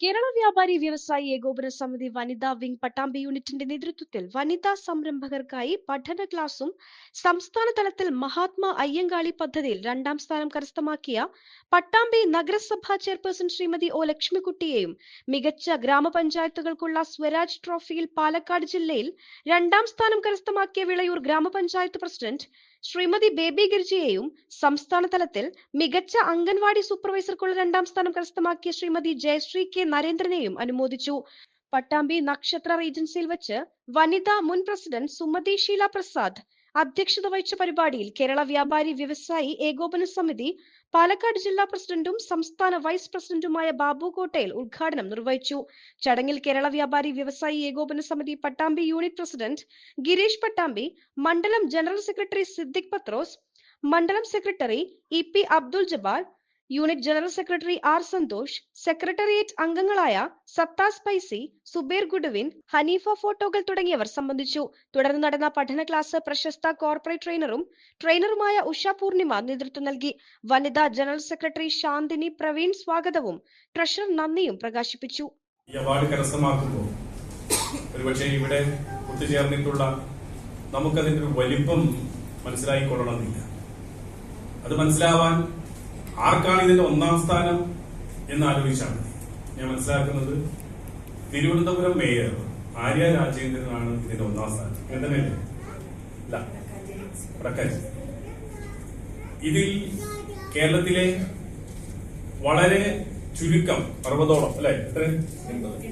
കേരള വ്യാപാരി വ്യവസായി ഏകോപന സമിതി വനിതാ വിംഗ് പട്ടാമ്പി യൂണിറ്റിന്റെ നേതൃത്വത്തിൽ വനിതാ സംരംഭകർക്കായി പഠന ക്ലാസും സംസ്ഥാന തലത്തിൽ മഹാത്മാ അയ്യങ്കാളി പദ്ധതിയിൽ രണ്ടാം സ്ഥാനം കരസ്ഥമാക്കിയ പട്ടാമ്പി നഗരസഭാ ചെയർപേഴ്സൺ ശ്രീമതി ഒ ലക്ഷ്മിക്കുട്ടിയെയും മികച്ച ഗ്രാമപഞ്ചായത്തുകൾക്കുള്ള സ്വരാജ് ട്രോഫിയിൽ പാലക്കാട് ജില്ലയിൽ രണ്ടാം സ്ഥാനം കരസ്ഥമാക്കിയ വിളയൂർ ഗ്രാമപഞ്ചായത്ത് പ്രസിഡന്റ് ശ്രീമതി ബേബി ഗിർജിയെയും സംസ്ഥാന തലത്തിൽ മികച്ച അംഗൻവാടി സൂപ്പർവൈസർക്കുള്ള രണ്ടാം സ്ഥാനം കരസ്ഥമാക്കിയ ശ്രീമതി ജയശ്രീ കെ നരേന്ദ്രനെയും അനുമോദിച്ചു. പട്ടാമ്പി നക്ഷത്ര റീജൻസിയിൽ വെച്ച് വനിതാ മുൻ പ്രസിഡന്റ് സുമതി ഷീല പ്രസാദ് അധ്യക്ഷത വഹിച്ച പരിപാടിയിൽ കേരള വ്യാപാരി വ്യവസായി ഏകോപന സമിതി പാലക്കാട് ജില്ലാ പ്രസിഡന്റും സംസ്ഥാന വൈസ് പ്രസിഡന്റുമായ ബാബു കോട്ടയിൽ ഉദ്ഘാടനം നിർവഹിച്ചു. ചടങ്ങിൽ കേരള വ്യാപാരി വ്യവസായി ഏകോപന സമിതി പട്ടാമ്പി യൂണിറ്റ് പ്രസിഡന്റ് ഗിരീഷ് പട്ടാമ്പി മണ്ഡലം ജനറൽ സെക്രട്ടറി സിദ്ദിഖ് പത്രോസ് മണ്ഡലം secretary E P Abdul Jabbar unit general secretary R Santhosh secretariat അംഗങ്ങളായ സത്താസ് പൈസി സുബേർ ഗുഡുവിൻ ഹനീഫ ഫോട്ടോകൾ തുടങ്ങിയവർ സംബന്ധിച്ചു. തുടർന്ന് നടന്ന പഠന ക്ലാസ് പ്രശസ്ത കോർപ്പറേറ്റ് ട്രെയിനറും ട്രെയിനറുമായ ഉഷ പൂർണിമ നേതൃത്വം നൽകി. വനിതാ ജനറൽ സെക്രട്ടറി ശാന്തിനി പ്രവീൺ സ്വാഗതവും ട്രഷറർ നന്ദിയും പ്രകാശിപ്പിച്ചു. ഇവിടെ ഒത്തുചേർന്നിട്ടുള്ള നമുക്കതിന്റെ ഒരു വലിപ്പം മനസ്സിലായിക്കൊള്ളണമെന്നില്ല. അത് മനസ്സിലാവാൻ ആർക്കാണ് ഇതിന്റെ ഒന്നാം സ്ഥാനം എന്ന് ആലോചിച്ചാൽ മതി ഞാൻ മനസ്സിലാക്കുന്നത് തിരുവനന്തപുരം മേയർ ആര്യ രാജേന്ദ്രനാണ് ഇതിന്റെ ഒന്നാം സ്ഥാനം. അങ്ങനെ തന്നെയല്ലേ അല്ല ഇതിൽ കേരളത്തിലെ വളരെ ചുരുക്കം അറുപതോളം അല്ലെ? എത്ര? എൺപത്.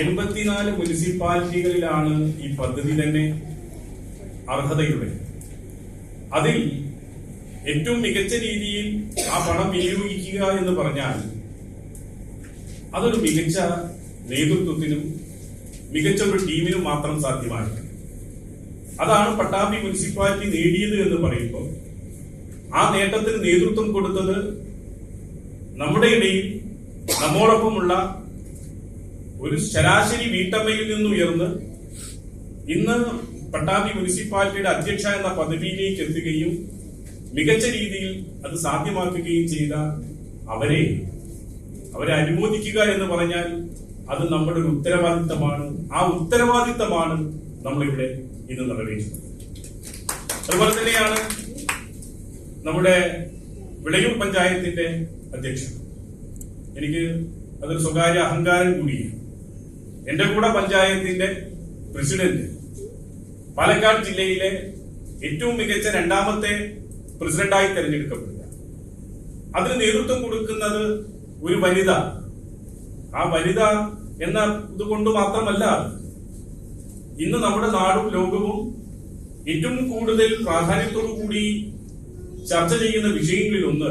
എൺപത്തിനാല് മുനിസിപ്പാലിറ്റികളിലാണ് ഈ പദ്ധതി തന്നെ അർഹതയുള്ളത്. അതിൽ ഏറ്റവും മികച്ച രീതിയിൽ ആ പണം വിനിയോഗിക്കുക എന്ന് പറഞ്ഞാൽ അതൊരു മികച്ച നേതൃത്വത്തിനും മികച്ച ഒരു ടീമിനും മാത്രം സാധ്യമാണ്. അതാണ് പട്ടാമ്പി മുനിസിപ്പാലിറ്റി നേടിയത് എന്ന് പറയുമ്പോൾ ആ നേട്ടത്തിന് നേതൃത്വം കൊടുത്തത് നമ്മുടെ ഇടയിൽ നമ്മോടൊപ്പമുള്ള ഒരു ശരാശരി വീട്ടമ്മയിൽ നിന്ന് ഉയർന്ന് ഇന്ന് പട്ടാമ്പി മുനിസിപ്പാലിറ്റിയുടെ അധ്യക്ഷ എന്ന പദവിയിലേക്ക് എത്തുകയും മികച്ച രീതിയിൽ അത് സാധ്യമാക്കുകയും ചെയ്ത അവരെ അവരെ അനുമോദിക്കുക എന്ന് പറഞ്ഞാൽ അത് നമ്മുടെ ഒരു ഉത്തരവാദിത്തമാണ്. ആ ഉത്തരവാദിത്തമാണ് നമ്മളിവിടെ ഇന്ന് നിറവേറ്റുന്നത് അതുപോലെ തന്നെയാണ് നമ്മുടെ വിളയൂർ പഞ്ചായത്തിന്റെ അധ്യക്ഷൻ. എനിക്ക് അതൊരു സ്വകാര്യ അഹങ്കാരം കൂടിയാണ്. എന്റെ കൂടെ പഞ്ചായത്തിന്റെ പ്രസിഡന്റ് പാലക്കാട് ജില്ലയിലെ ഏറ്റവും മികച്ച രണ്ടാമത്തെ പ്രസിഡന്റായി തെരഞ്ഞെടുക്കപ്പെടുക. അതിന് നേതൃത്വം കൊടുക്കുന്നത് ഒരു വനിത. ആ വനിത എന്ന ഇതുകൊണ്ട് മാത്രമല്ല ഇന്ന് നമ്മുടെ നാടും ലോകവും ഏറ്റവും കൂടുതൽ പ്രാധാന്യത്തോടു കൂടി ചർച്ച ചെയ്യുന്ന വിഷയങ്ങളിൽ ഒന്ന്